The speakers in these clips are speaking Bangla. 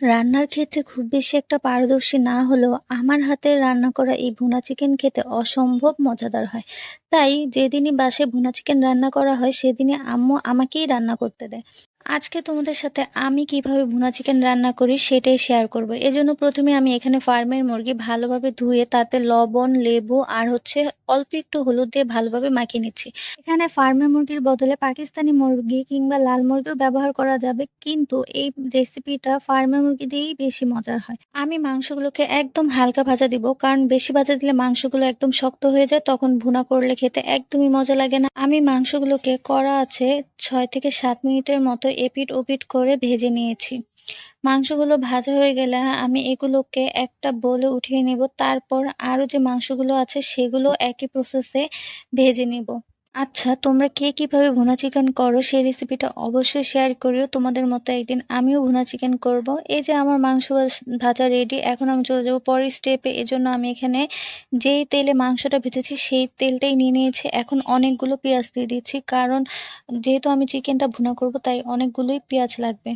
রান্নার ক্ষেত্রে খুব বেশি একটা পারদর্শী না হলেও আমার হাতে রান্না করা এই ভুনা চিকেন খেতে অসম্ভব মজাদার হয়। তাই যেদিনই বাসে ভুনা চিকেন রান্না করা হয়, সেদিনই আম্মু আমাকেই রান্না করতে দেয়। আজকে তোমাদের সাথে আমি কীভাবে ভুনা চিকেন রান্না করি সেটাই শেয়ার করব। এজন্য প্রথমে আমি এখানে ফার্মের মুরগি ভালোভাবে ধুয়ে তাতে লবণ, লেবু আর হচ্ছে অল্প একটু হলুদ দিয়ে ভালোভাবে মাখিয়ে নিচ্ছি। এখানে ফার্মের মুরগির বদলে পাকিস্তানি মুরগি কিংবা লাল মুরগিও ব্যবহার করা যাবে কিন্তু এই রেসিপিটা ফার্মের মুরগি দিয়েই বেশি মজার হয়। আমি মাংসগুলোকে একদম হালকা ভাজা দিব কারণ বেশি ভাজা দিলে মাংসগুলো একদম শক্ত হয়ে যায় তখন ভুনা করলে খেতে একদমই মজা লাগে না। আমি মাংসগুলোকে করা আছে ছয় থেকে সাত মিনিটের মতো এপিট ওপিট করে ভেজে নিয়েছি। মাংসগুলো ভাজা হয়ে গেলে আমি এগুলোকে একটা বলে উঠিয়ে নেব, তারপর আরও যে মাংসগুলো আছে সেগুলো একই প্রসেসে ভেজে নেব আচ্ছা তোমরা কে কীভাবে ভুনা চিকেন করো সেই রেসিপিটা অবশ্যই শেয়ার করিও। তোমাদের মতো একদিন আমিও ভুনা চিকেন করব। এই যে আমার মাংস ভাজা রেডি এখন আমি চলে যাব পরের স্টেপে এজন্য আমি এখানে যেই তেলে মাংসটা ভেজেছি, সেই তেলটাই নিয়ে নিয়েছি। এখন অনেকগুলো পেঁয়াজ দিয়ে দিচ্ছি, কারণ যেহেতু আমি চিকেনটা ভুনা করব, তাই অনেকগুলোই পেঁয়াজ লাগবে।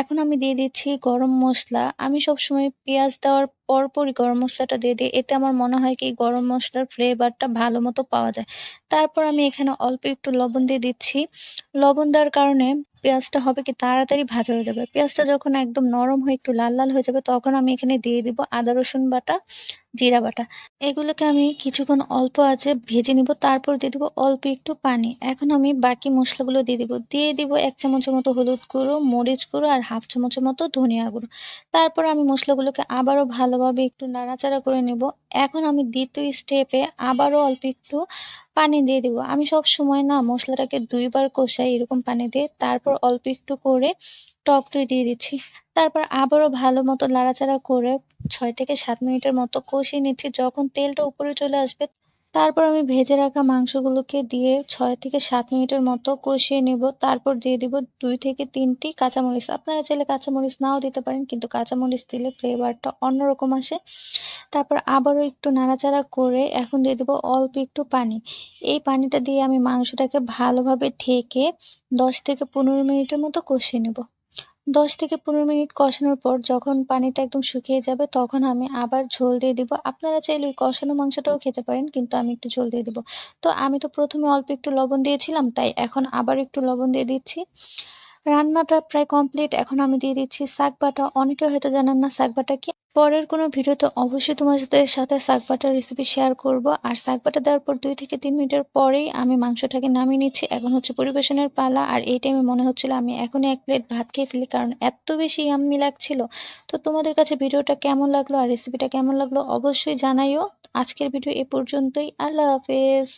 এখন আমি দিয়ে দিচ্ছি গরম মশলা। আমি সবসময় পেঁয়াজ দেওয়ার পরপরই গরম মশলাটা দিয়ে দিই। এতে আমার মনে হয় কি, গরম মশলার ফ্লেভারটা ভালো মতো পাওয়া যায়। তারপর আমি এখানে অল্প একটু লবণ দিয়ে দিচ্ছি। লবণ দেওয়ার কারণে পেঁয়াজটা হবে কি তাড়াতাড়ি ভাজা হয়ে যাবে। পেঁয়াজটা যখন একদম নরম হয়ে একটু লাল লাল হয়ে যাবে, তখন আমি এখানে দিয়ে দিব আদা, রসুন বাটা, জিরা বাটা। এগুলোকে আমি কিছুক্ষণ অল্প আছে ভেজে নিব, তারপর দিয়ে দেবো অল্প একটু পানি। এখন আমি বাকি মশলাগুলো দিয়ে দিব। দিয়ে দিব এক চামচের মতো হলুদ গুঁড়ো, মরিচ গুঁড়ো আর হাফ চামচের মতো ধনিয়া গুঁড়ো। তারপর আমি মশলাগুলোকে আবারও ভালোভাবে একটু নাড়াচাড়া করে নেব। এখন আমি দ্বিতীয় স্টেপে আবারও অল্প একটু পানি দিয়ে দিব। আমি সব সময় না মশলাটাকে দুইবার কষাই এরকম পানি দিয়ে তারপর অল্প একটু করে টক দই দিয়ে দিচ্ছি। তারপর আবারও ভালো মতো নাড়াচাড়া করে ছয় থেকে সাত মিনিটের মতো কষিয়ে নিচ্ছি। যখন তেলটা উপরে চলে আসবে তারপর আমি ভেজে রাখা মাংসগুলোকে দিয়ে ছয় থেকে সাত মিনিটের মতো কষিয়ে নেব। তারপর দিয়ে দিব দুই থেকে তিনটি কাঁচামরিচ। আপনারা চাইলে কাঁচামরিচ নাও দিতে পারেন, কিন্তু কাঁচামরিচ দিলে ফ্লেভারটা অন্যরকম আসে। তারপর আবারও একটু নাড়াচাড়া করে এখন দিয়ে দেবো অল্প একটু পানি। এই পানিটা দিয়ে আমি মাংসটাকে ভালোভাবে ঢেকে দশ থেকে পনেরো মিনিটের মতো কষিয়ে নেব। দশ থেকে পনেরো মিনিট কষানোর পর যখন পানিটা একদম শুকিয়ে যাবে, তখন আমি আবার ঝোল দিয়ে দিব। আপনারা চাইলে ওই কষানো মাংসটাও খেতে পারেন, কিন্তু আমি একটু ঝোল দিয়ে দিব। তো আমি তো প্রথমে অল্প একটু লবণ দিয়েছিলাম, তাই এখন আবার একটু লবণ দিয়ে দিচ্ছি। রান্নাটা প্রায় কমপ্লিট এখন আমি দিয়ে দিচ্ছি শাক বাটা। অনেকে হয়তো জানেন না শাক বাটা কি। পরের কোনো ভিডিওতে অবশ্যই তোমাদের সাথে শাক বাটার রেসিপি শেয়ার করব। আর শাক বাটা দেওয়ার পর দুই থেকে তিন মিনিটের পরেই আমি মাংসটাকে নামিয়ে নিচ্ছি। এখন হচ্ছে পরিবেশনের পালা। আর এই টাইমে মনে হচ্ছিল আমি এখনই এক প্লেট ভাত খেয়ে ফেলি, কারণ এত বেশি আম্মি লাগছিল। তো তোমাদের কাছে ভিডিওটা কেমন লাগল আর রেসিপিটা কেমন লাগল অবশ্যই জানাইও। আজকের ভিডিও এ পর্যন্তই। আল্লাহ হাফেজ।